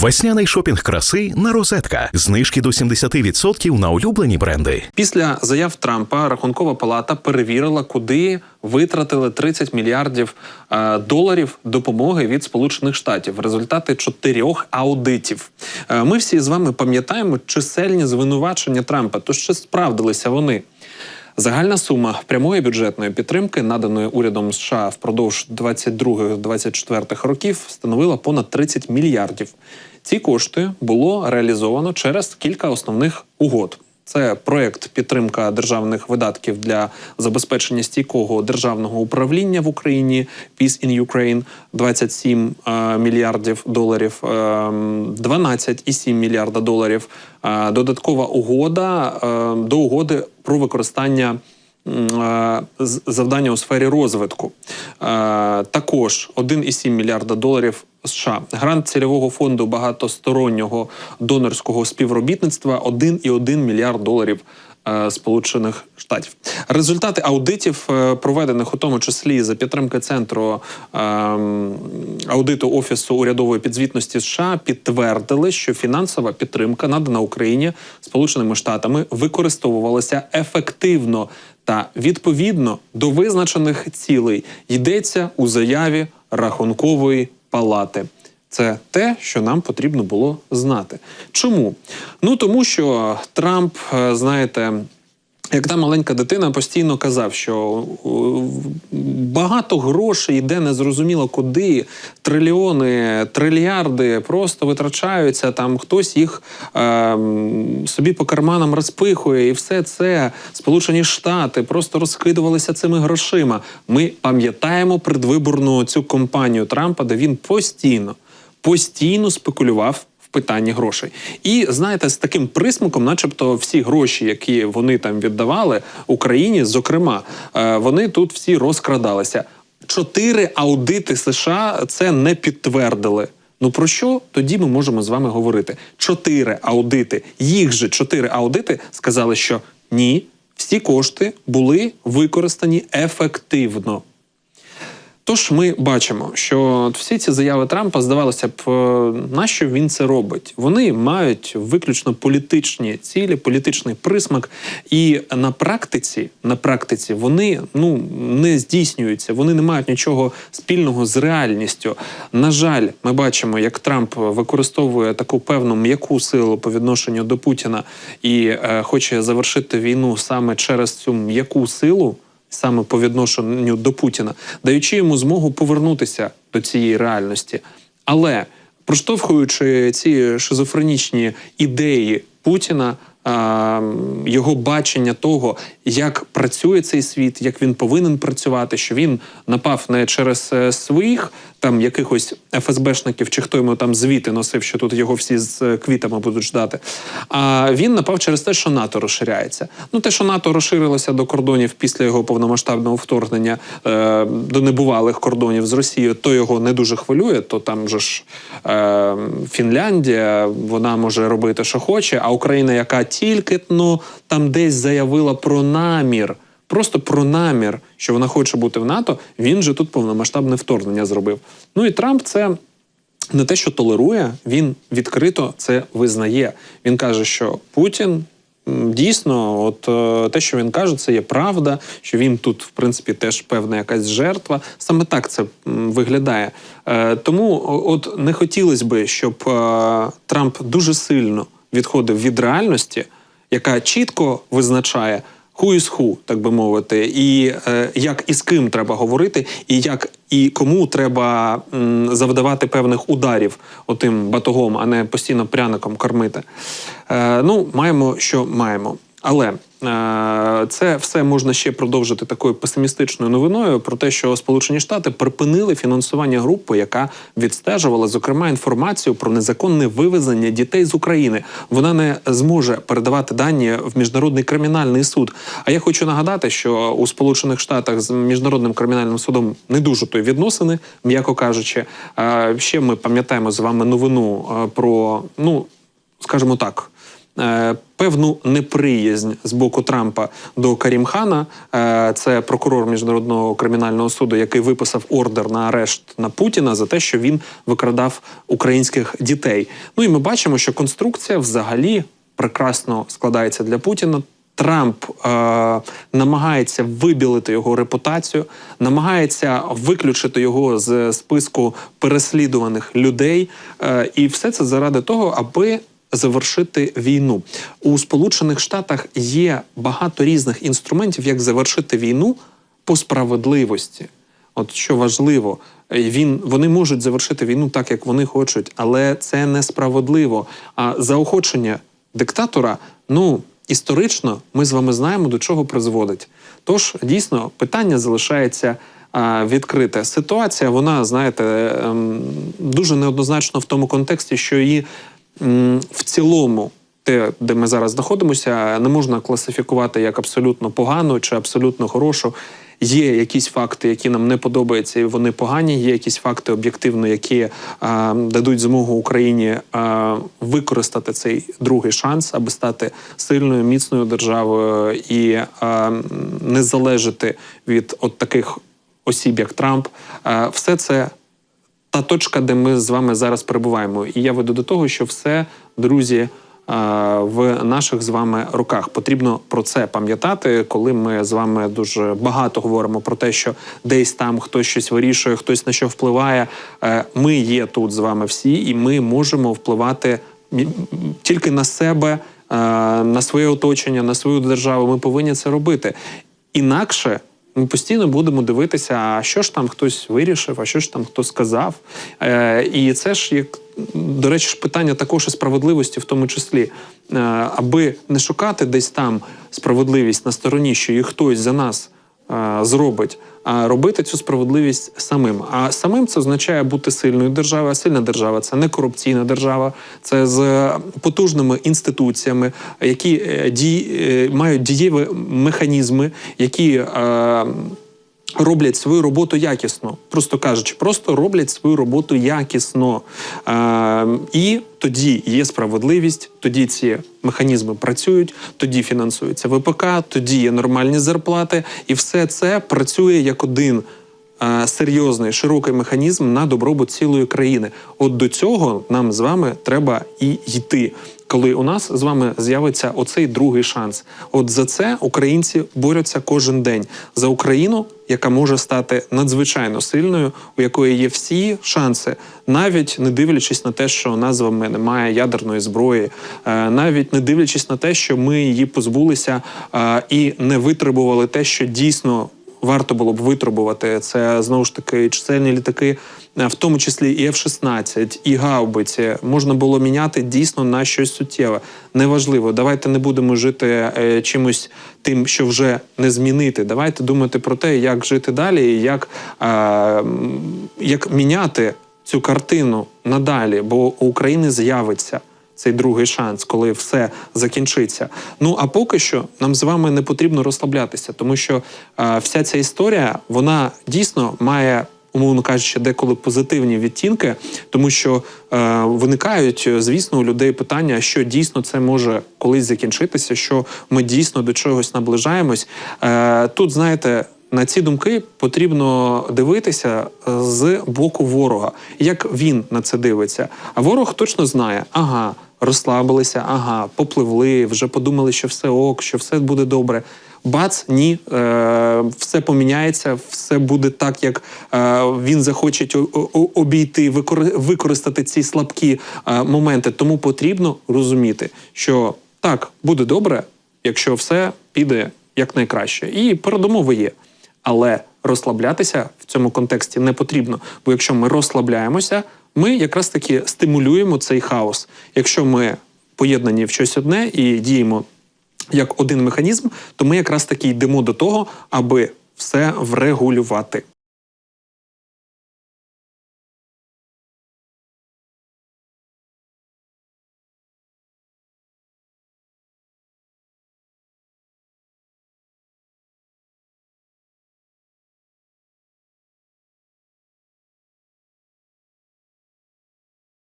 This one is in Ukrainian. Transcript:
Весняний шопінг краси на розетка. Знижки до 70% на улюблені бренди. Після заяв Трампа Рахункова палата перевірила, куди витратили 30 мільярдів е, доларів допомоги від Сполучених Штатів. Результати чотирьох аудитів. Е, ми всі з вами пам'ятаємо чисельні звинувачення Трампа. То що справдилися вони? Загальна сума прямої бюджетної підтримки, наданої урядом США впродовж 22-24 років, становила понад 30 мільярдів. Ці кошти було реалізовано через кілька основних угод. Це проект підтримка державних видатків для забезпечення стійкого державного управління в Україні Peace in Ukraine 27 е, мільярдів доларів, е, 12,7 мільярда доларів. Е, додаткова угода е, до угоди про використання завдання у сфері розвитку. Е, Також 1,7 мільярда доларів США. Грант цільового фонду багатостороннього донорського співробітництва 1,1 мільярд доларів. Е, Сполучених Штатів результати аудитів, е, проведених у тому числі за підтримки центру ем, аудиту офісу урядової підзвітності США, підтвердили, що фінансова підтримка надана Україні Сполученими Штатами використовувалася ефективно та відповідно до визначених цілей йдеться у заяві рахункової палати. Це те, що нам потрібно було знати. Чому? Ну тому що Трамп, е, знаєте. Як та маленька дитина постійно казав, що е, багато грошей йде незрозуміло куди, трильйони, трильярди просто витрачаються. Там хтось їх е, собі по карманам розпихує, і все це Сполучені Штати просто розкидувалися цими грошима. Ми пам'ятаємо предвиборну цю кампанію Трампа, де він постійно, постійно спекулював в питанні грошей. І знаєте, з таким присмаком, начебто, всі гроші, які вони там віддавали Україні, зокрема, е, вони тут всі розкрадалися. Чотири аудити США це не підтвердили. Ну про що тоді ми можемо з вами говорити? Чотири аудити, їх же чотири аудити сказали, що ні, всі кошти були використані ефективно. Тож ми бачимо, що всі ці заяви Трампа здавалося б, е, нащо він це робить? Вони мають виключно політичні цілі, політичний присмак, і на практиці, на практиці вони ну не здійснюються, вони не мають нічого спільного з реальністю. На жаль, ми бачимо, як Трамп використовує таку певну м'яку силу по відношенню до Путіна і е, хоче завершити війну саме через цю м'яку силу саме по відношенню до Путіна, даючи йому змогу повернутися до цієї реальності. Але проштовхуючи ці шизофренічні ідеї Путіна, його бачення того, як працює цей світ, як він повинен працювати, що він напав не через е, своїх там якихось ФСБшників, чи хто йому там звіти носив, що тут його всі з квітами будуть ждати. А він напав через те, що НАТО розширяється. Ну, те, що НАТО розширилося до кордонів після його повномасштабного вторгнення е, до небувалих кордонів з Росією, то його не дуже хвилює. То там же ж е, Фінляндія, вона може робити, що хоче, а Україна, яка тільки ну, там десь заявила про намір. Просто про намір, що вона хоче бути в НАТО, він же тут повномасштабне вторгнення зробив. Ну і Трамп це не те, що толерує, він відкрито це визнає. Він каже, що Путін. Дійсно, от е, те, що він каже, це є правда, що він тут, в принципі, теж певна якась жертва. Саме так це виглядає. Е, тому от не хотілося би, щоб е, Трамп дуже сильно відходив від реальності, яка чітко визначає who is who, так би мовити, і е, як і з ким треба говорити, і як і кому треба м, завдавати певних ударів отим батогом, а не постійно пряником кормити. Е, ну, маємо, що маємо. Але це все можна ще продовжити такою песимістичною новиною про те, що Сполучені Штати припинили фінансування групи, яка відстежувала зокрема інформацію про незаконне вивезення дітей з України. Вона не зможе передавати дані в міжнародний кримінальний суд. А я хочу нагадати, що у Сполучених Штатах з міжнародним кримінальним судом не дуже то відносини, м'яко кажучи. Е, ще ми пам'ятаємо з вами новину е, про ну скажімо так. Е, певну неприязнь з боку Трампа до Карімхана. Е, це прокурор міжнародного кримінального суду, який виписав ордер на арешт на Путіна за те, що він викрадав українських дітей. Ну і ми бачимо, що конструкція взагалі прекрасно складається для Путіна. Трамп е, намагається вибілити його репутацію, намагається виключити його з списку переслідуваних людей, е, і все це заради того, аби завершити війну. У Сполучених Штатах є багато різних інструментів, як завершити війну по справедливості. От що важливо, е, він вони можуть завершити війну так, як вони хочуть, але це несправедливо. А заохочення диктатора, ну історично, ми з вами знаємо, до чого призводить. Тож дійсно питання залишається. Відкрите ситуація, вона знаєте, ем, дуже неоднозначно в тому контексті, що її в цілому те, де ми зараз знаходимося, не можна класифікувати як абсолютно погану чи абсолютно хорошу. Є якісь факти, які нам не подобаються, і вони погані. Є якісь факти об'єктивно, які а, дадуть змогу Україні а, використати цей другий шанс, аби стати сильною, міцною державою і а, не залежати від от таких осіб, як Трамп. А, все це та точка, де ми з вами зараз перебуваємо. І я веду до того, що все, друзі, е, в наших з вами руках потрібно про це пам'ятати, коли ми з вами дуже багато говоримо про те, що десь там хтось щось вирішує, хтось на що впливає. Е, Ми є тут з вами всі, і ми можемо впливати тільки на себе, е, на своє оточення, на свою державу. Ми повинні це робити. Інакше ми постійно будемо дивитися, а що ж там хтось вирішив, а що ж там хто сказав. Е, і це ж як до речі, ж питання також і справедливості, в тому числі, е, аби не шукати десь там справедливість на стороні, що її хтось за нас е, зробить, робити цю справедливість самим. А самим це означає бути сильною державою. А сильна держава це не корупційна держава, це з потужними інституціями, які е, е, мають дієві механізми, які. Роблять свою роботу якісно, просто кажучи, просто роблять свою роботу якісно. Е, і тоді є справедливість, тоді ці механізми працюють, тоді фінансується ВПК, тоді є нормальні зарплати, і все це працює як один е, серйозний широкий механізм на добробут цілої країни. От до цього нам з вами треба і йти. Коли у нас з вами з'явиться оцей другий шанс, от за це українці борються кожен день. За Україну, яка може стати надзвичайно сильною, у якої є всі шанси, навіть не дивлячись на те, що у нас з вами немає ядерної зброї, е, навіть не дивлячись на те, що ми її позбулися е, і не витребували те, що дійсно варто було б витребувати. Це знову ж таки чисельні літаки, е, в тому числі і F-16, і гаубиці. Можна було міняти дійсно на щось суттєве. Неважливо. Давайте не будемо жити е, чимось тим, що вже не змінити. Давайте думати про те, як жити далі, як, е, як міняти цю картину надалі, бо у України з'явиться цей другий шанс, коли все закінчиться. Ну а поки що нам з вами не потрібно розслаблятися, тому що е, вся ця історія вона дійсно має. Умовно кажучи, деколи позитивні відтінки, тому що е, виникають, е, звісно, у людей питання, що дійсно це може колись закінчитися, що ми дійсно до чогось наближаємось. Е, тут, знаєте, на ці думки потрібно дивитися е, з боку ворога, як він на це дивиться. А ворог точно знає, ага, розслабилися, ага, попливли, вже подумали, що все ок, що все буде добре. Бац, ні, е, все поміняється, все буде так, як е, він захоче обійти, використати ці слабкі е, моменти. Тому потрібно розуміти, що так буде добре, якщо все піде якнайкраще. І передумови є. Але розслаблятися в цьому контексті не потрібно. Бо якщо ми розслабляємося, ми якраз таки стимулюємо цей хаос. Якщо ми поєднані в щось одне і діємо як один механізм, то ми якраз таки йдемо до того, аби все врегулювати.